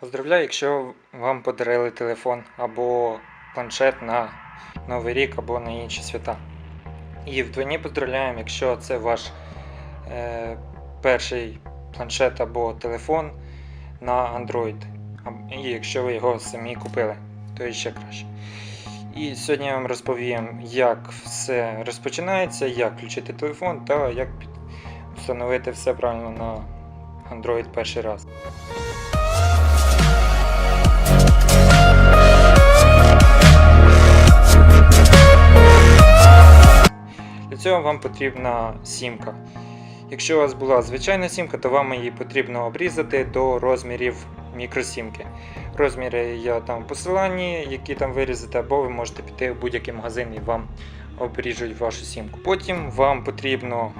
Поздравляю, якщо вам подарили телефон або планшет на Новий рік або на інші свята. І вдвойні поздравляємо, якщо це ваш е, перший планшет або телефон на Android. І якщо ви його самі купили, то ще краще. І сьогодні я вам розповім, як все розпочинається, як включити телефон та як встановити все правильно на Android перший раз. Цього вам потрібна сімка. Якщо у вас була звичайна сімка, то вам її потрібно обрізати до розмірів мікросімки. Розміри я там в посиланні, які там вирізати, або ви можете піти в будь-який магазин і вам обріжуть вашу сімку. Потім вам потрібно.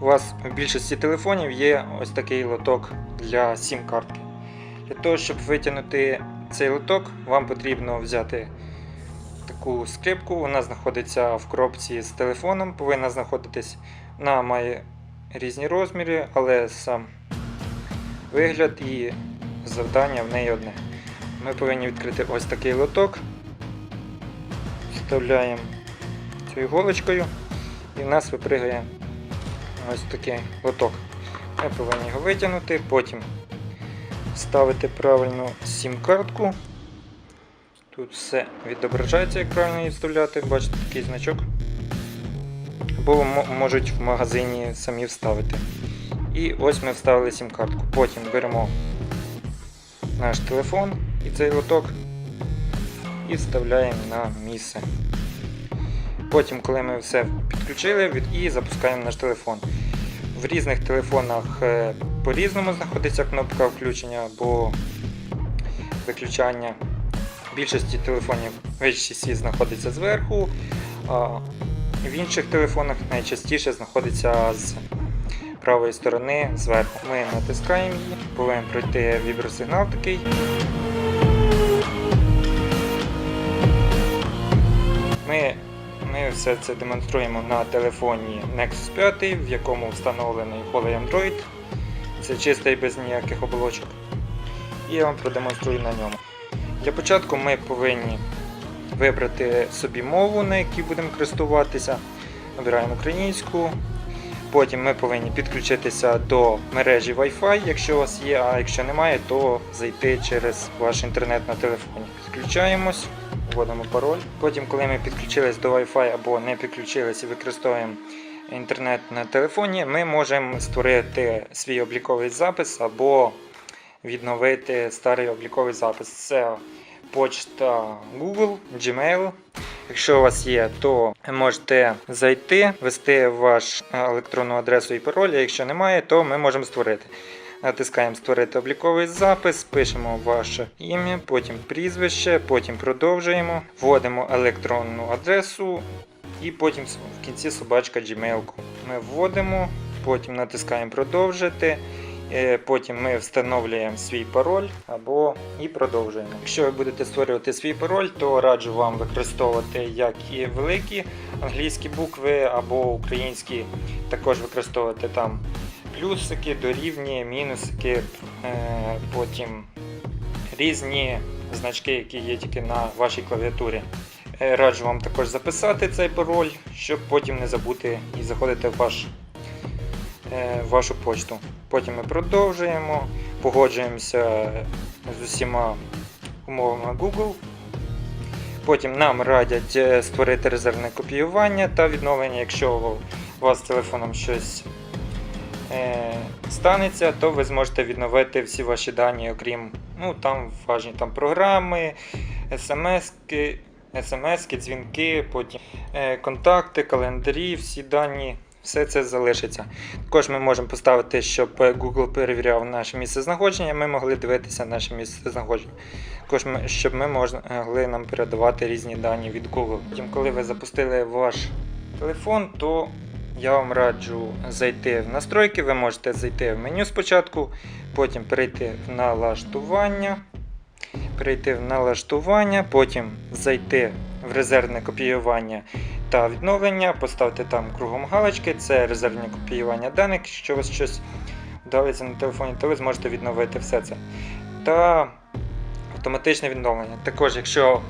У вас в більшості телефонів є ось такий лоток для сім-картки. Для того, щоб витягнути цей лоток, вам потрібно взяти таку скрипку. Вона знаходиться в коробці з телефоном, повинна знаходитись. Вона має різні розміри, але сам вигляд і завдання в неї одне. Ми повинні відкрити ось такий лоток, вставляємо цю іголочкою і в нас випригає ось такий лоток. Ми повинні його витягнути, потім вставити правильно сім-картку. Тут все відображається, як правильно вставляти. Бачите такий значок. Або можуть в магазині самі вставити. І ось ми вставили сім-картку. Потім беремо наш телефон і цей лоток і вставляємо на місце. Потім, коли ми все підключили, і запускаємо наш телефон. В різних телефонах е, по-різному знаходиться кнопка включення або виключання. В більшості телефонів HTC знаходиться зверху, а в інших телефонах найчастіше знаходиться з правої сторони зверху. Ми натискаємо її, повинен пройти вібросигнал такий. Ми, ми все це демонструємо на телефоні Nexus 5, в якому встановлений голий Android. Це чистий без ніяких оболочок. І я вам продемонструю на ньому. Для початку ми повинні вибрати собі мову, на якій будемо користуватися. Обираємо українську. Потім ми повинні підключитися до мережі Wi-Fi, якщо у вас є, а якщо немає, то зайти через ваш інтернет на телефоні. Підключаємось, вводимо пароль. Потім, коли ми підключились до Wi-Fi або не підключились і використовуємо інтернет на телефоні, ми можемо створити свій обліковий запис або відновити старий обліковий запис. Це почта Google, Gmail. Якщо у вас є, то можете зайти, ввести вашу електронну адресу і пароль. А якщо немає, то ми можемо створити. Натискаємо Створити обліковий запис, пишемо ваше ім'я, потім прізвище, потім продовжуємо, вводимо електронну адресу і потім в кінці собачка Gmail. Ми вводимо, потім натискаємо продовжити. Е, Потім ми встановлюємо свій пароль або і продовжуємо. Якщо ви будете створювати свій пароль, то раджу вам використовувати як і великі англійські букви або українські, також використовувати там плюсики, дорівні, мінусики, е, потім різні значки, які є тільки на вашій клавіатурі. Е, Раджу вам також записати цей пароль, щоб потім не забути і заходити в ваш вашу почту. Потім ми продовжуємо, погоджуємося з усіма умовами Google. Потім нам радять е, створити резервне копіювання та відновлення, якщо у вас з телефоном щось е, станеться, то ви зможете відновити всі ваші дані, окрім ну, там важні там, програми, смс-ки, смс-ки, дзвінки, потім е, контакти, календарі, всі дані. Все це залишиться. Також ми можемо поставити, щоб Google перевіряв наше місце знаходження, ми могли дивитися наше місце знаходження. Також ми, щоб ми могли нам передавати різні дані від Google. Потім, коли ви запустили ваш телефон, то я вам раджу зайти в настройки. Ви можете зайти в меню спочатку, потім перейти в налаштування, перейти в налаштування, потім зайти в резервне копіювання та відновлення, поставте там кругом галочки, це резервне копіювання даних. Якщо у вас щось вдалося на телефоні, то ви зможете відновити все це. Та автоматичне відновлення. Також, якщо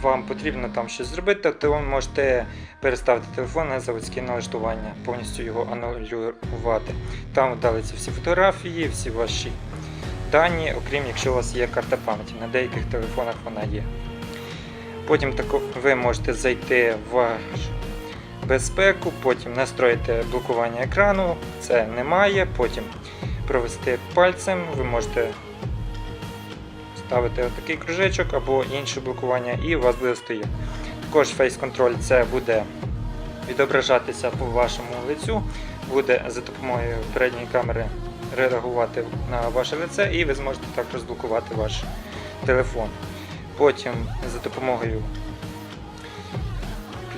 вам потрібно там щось зробити, то ви можете переставити телефон на заводське налаштування, повністю його анулювати. Там вдалиться всі фотографії, всі ваші дані, окрім якщо у вас є карта пам'яті. На деяких телефонах вона є. Потім ви можете зайти в безпеку, потім настроїти блокування екрану, це немає, потім провести пальцем, ви можете ставити такий кружечок або інше блокування, і у вас буде стояти. Також Face Control це буде відображатися по вашому лицю, буде за допомогою передньої камери реагувати на ваше лице, і ви зможете так розблокувати ваш телефон. Потім за допомогою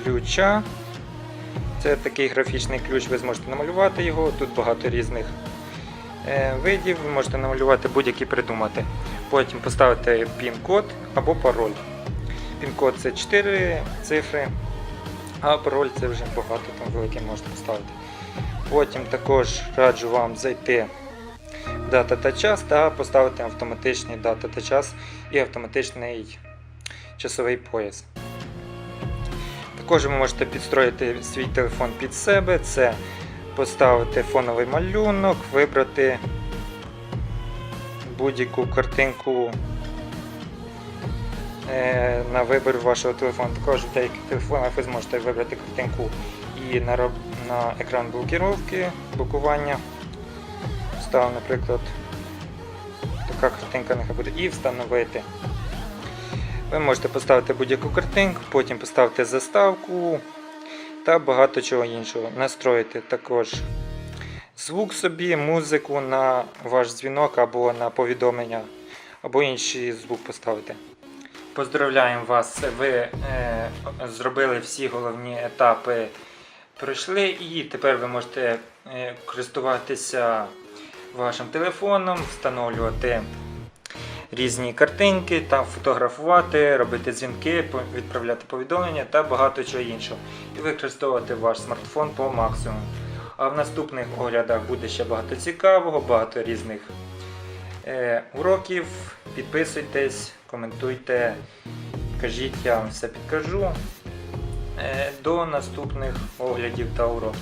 ключа. Це такий графічний ключ, ви зможете намалювати його. Тут багато різних е, видів, ви можете намалювати будь-які придумати. Потім поставити пін-код або пароль. Пін-код це 4 цифри, а пароль це вже багато, там великий можете поставити. Потім також раджу вам зайти дата та час та поставити автоматичний дата та час і автоматичний часовий пояс. Також ви можете підстроїти свій телефон під себе, це поставити фоновий малюнок, вибрати будь-яку картинку е, на вибір вашого телефону. Також в деяких телефонах ви зможете вибрати картинку і на, екран блокування. Ставив, наприклад, така картинка нехай буде, і встановити. Ви можете поставити будь-яку картинку, потім поставити заставку та багато чого іншого. Настроїти також звук собі, музику на ваш дзвінок або на повідомлення, або інший звук поставити. Поздравляємо вас! Ви е, зробили всі головні етапи, пройшли, і тепер ви можете е, користуватися вашим телефоном, встановлювати різні картинки, там фотографувати, робити дзвінки, відправляти повідомлення та багато чого іншого. І використовувати ваш смартфон по максимуму. А в наступних оглядах буде ще багато цікавого, багато різних е, уроків. Підписуйтесь, коментуйте, кажіть, я вам все підкажу. Е, до наступних оглядів та уроків.